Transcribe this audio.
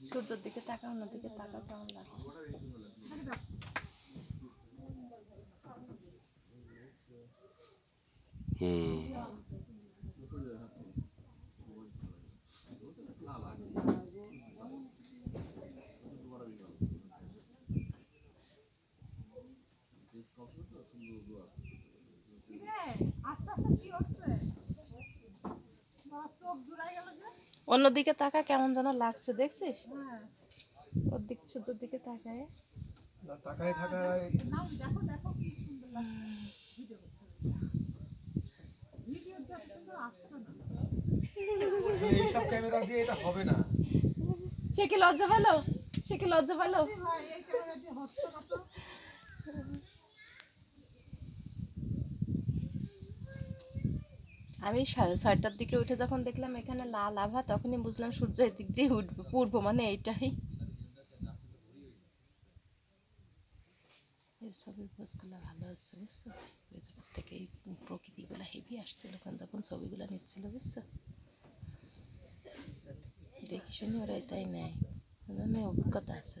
সূর্যের দিকে তাকা অন্যদিকে তাকা কেমন লাগছে? হুম। অন্যদিকে তাকা কেমন যেন লাগছে দেখছিস? ওর দিক সূর্যের দিকে তাকায়। না তাকায় থাকা এইসব ক্যামেরা দিয়ে এটা হবে না। সে কি লজ্জা পেল? সে কি লজ্জা পেল? আমি ছয়টার দিকে উঠে যখন দেখলাম এখানে লাল আভা, তখনই বুঝলাম সূর্য এদিক দিয়ে উঠবে, পূর্ব মানে এইটাই। এই ছবির পোজগুলো ভালো হচ্ছে বুঝছ? ওই জায়গার থেকে এই প্রকৃতিগুলো হেভি আসছিল তখন যখন ছবিগুলো নিচ্ছিল, বুঝছ? দেখি শুনি ওরা এটাই নেয়। অভিজ্ঞতা আছে।